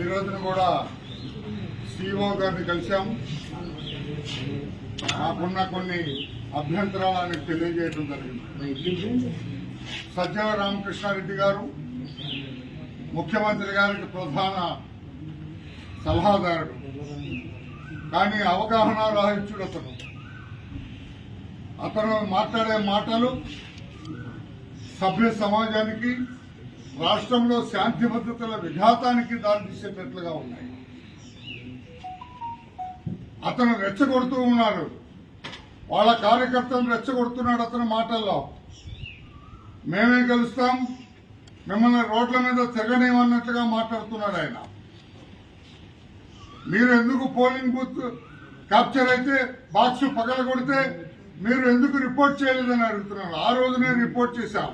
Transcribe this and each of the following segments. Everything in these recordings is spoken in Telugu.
ఈ రోజున కూడా సిఇఓ గారిని కలిశాం. నాకున్న కొన్ని అభ్యంతరాలను తెలియజేయడం జరిగింది. సజ్జవ రామకృష్ణారెడ్డి గారు ముఖ్యమంత్రి గారికి ప్రధాన సలహాదారుడు. కానీ అవగాహన రాహిత్యుడు అతను. అతను మాట్లాడే మాటలు సభ్య సమాజానికి రాష్ట్రంలో శాంతి భద్రతల విఘాతానికి దారితీసేటట్లుగా ఉన్నాయి. అతను రెచ్చగొడుతూ ఉన్నారు. వాళ్ళ కార్యకర్తలను రెచ్చగొడుతున్నాడు అతని మాటల్లో. మేమే గెలుస్తాం మిమ్మల్ని రోడ్ల మీద తిరగనేమన్నట్లుగా మాట్లాడుతున్నాడు ఆయన. మీరు ఎందుకు పోలింగ్ బూత్ క్యాప్చర్ అయితే బాక్స్ పగల కొడితే మీరు ఎందుకు రిపోర్ట్ చేయలేదని అడుగుతున్నారు? ఆ రోజునే రిపోర్ట్ చేశాం.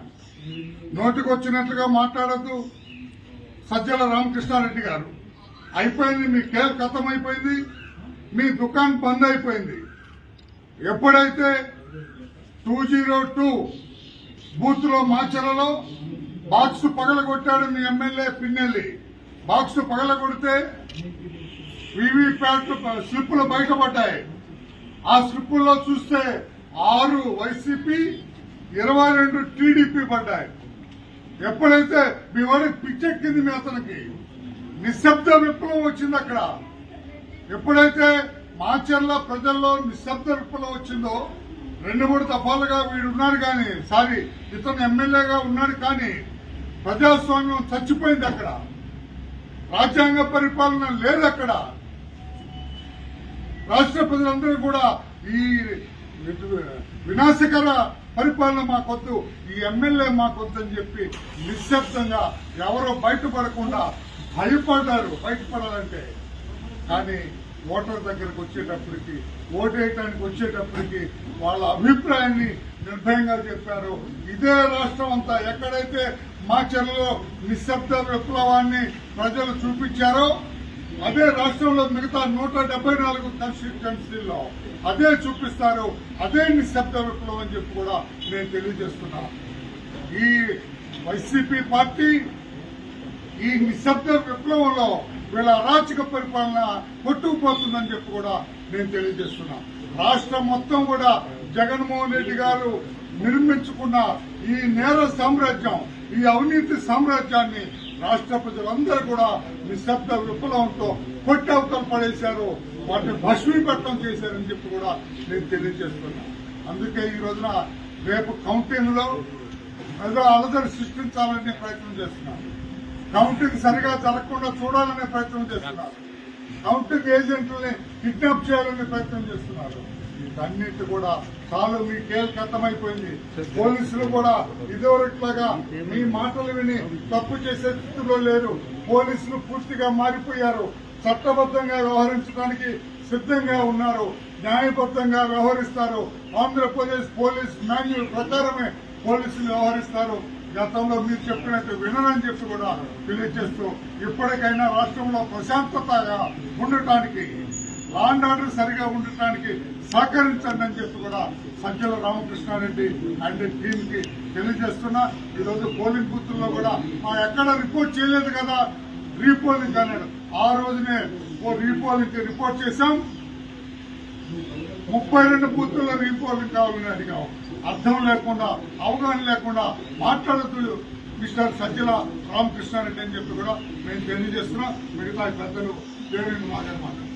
నోటికొచ్చినట్లుగా మాట్లాడద్దు. సజ్జల రామకృష్ణారెడ్డి గారు. అయిపోయింది మీ కేర్ కథం అయిపోయింది మీ దుకాణం బంద్ అయిపోయింది ఎప్పుడైతే టూ జీరో టూ బూత్లో మాచలలో బాక్స్ పగలగొట్టాడు మీ ఎమ్మెల్యే పిన్నెల్లి. బాక్స్ పగలగొడితే వివిప్యాట్ స్లిప్పులు బయటపడ్డాయి. ఆ స్లిప్పుల్లో చూస్తే ఆరు వైసీపీ ఇరవై రెండు టీడీపీ పడ్డాయి. ఎప్పుడైతే మీ వాడికి పిచ్చెక్కింది మీ అతనికి? నిశ్శబ్ద విప్లవం వచ్చింది అక్కడ. ఎప్పుడైతే మాచర్ల ప్రజల్లో నిశ్శబ్ద విప్లవం వచ్చిందో రెండు మూడు దఫాలుగా వీడు ఉన్నాడు కానీ సారీ ఇతను ఎమ్మెల్యేగా ఉన్నాడు కానీ ప్రజాస్వామ్యం చచ్చిపోయింది అక్కడ. రాజ్యాంగ పరిపాలన లేదు అక్కడ. రాష్ట్ర ప్రజలందరూ కూడా ఈ వినాశకర పరిపాలన మాకొద్దు ఈ ఎమ్మెల్యే మాకొద్దు అని చెప్పి నిశ్శబ్దంగా ఎవరో బయటపడకుండా భయపడ్డారు బయటపడాలంటే. కానీ ఓటర్ దగ్గరకు వచ్చేటప్పటికి ఓటేయటానికి వచ్చేటప్పటికి వాళ్ళ అభిప్రాయాన్ని నిర్భయంగా చెప్పారు. ఇదే రాష్ట్రం అంతా ఎక్కడైతే మా చెరలో నిశ్శబ్ద విప్లవాన్ని ప్రజలు చూపించారో అదే రాష్ట్రంలో మిగతా నూట డెబ్బై నాలుగు కాన్స్టిట్యున్సీల్లో అదే చూపిస్తారు అదే నిశ్శబ్ద విప్లవం అని చెప్పి కూడా నేను తెలియజేస్తున్నా. ఈ వైసీపీ పార్టీ ఈ నిశ్శబ్ద విప్లవంలో వీళ్ళ అరాచక పరిపాలన కొట్టుకుపోతుందని చెప్పి కూడా నేను తెలియజేస్తున్నా. రాష్ట్రం మొత్తం కూడా జగన్మోహన్ రెడ్డి గారు నిర్మించుకున్న ఈ నేర సామ్రాజ్యం ఈ అవినీతి సామ్రాజ్యాన్ని రాష్ట్ర ప్రజలందరూ కూడా నిశ్శబ్ద విప్లవంతో కొట్టి పడేశారు. వాటిని భస్మీపట్నం చేశారని చెప్పి కూడా నేను తెలియజేస్తున్నా. అందుకే ఈ రోజున రేపు కౌంటింగ్లో అలజడి సృష్టించాలనే ప్రయత్నం చేస్తున్నారు. కౌంటింగ్ సరిగా జరగకుండా చూడాలనే ప్రయత్నం చేస్తున్నారు. కౌంటింగ్ ఏజెంట్లని కిడ్నాప్ చేయాలనే ప్రయత్నం చేస్తున్నారు. వీటన్నిటి కూడా చాలు మీ కేల్ పోలీసులు కూడా ఇదివరకులాగా మీ మాటలు విని తప్పు చేసే స్థితిలో లేరు. పోలీసులు పూర్తిగా మారిపోయారు. చట్టబద్ధంగా వ్యవహరించడానికి సిద్ధంగా ఉన్నారు. న్యాయబద్ధంగా వ్యవహరిస్తారు. ఆంధ్రప్రదేశ్ పోలీస్ మాన్యువల్ ప్రకారమే పోలీసులు వ్యవహరిస్తారు. గతంలో మీరు చెప్పినట్టు వినరని చెప్పి కూడా తెలియజేస్తూ ఇప్పటికైనా రాష్ట్రంలో ప్రశాంతతగా ఉండటానికి లా అండ్ ఆర్డర్ సరిగా ఉండటానికి సహకరించండి అని చెప్పి కూడా సజ్జల రామకృష్ణారెడ్డి అండ్ టీమ్కి తెలియజేస్తున్నా. ఈరోజు పోలింగ్ బూత్ల్లో కూడా మా ఎక్కడ రిపోర్ట్ చేయలేదు కదా రీపోలింగ్ అన్నాడు. ఆ రోజునే ఓ రీపోలింగ్ రిపోర్ట్ చేశాం. ముప్పై రెండు బూతుల్లో రీపోలింగ్ కావాలని అడిగాం. అర్థం లేకుండా అవగాహన లేకుండా మాట్లాడుతూ మిస్టర్ సజ్జల రామకృష్ణారెడ్డి అని చెప్పి కూడా మేము తెలియజేస్తున్నాం. మిగతా పెద్దలు దేవుని మాట్లాడమాట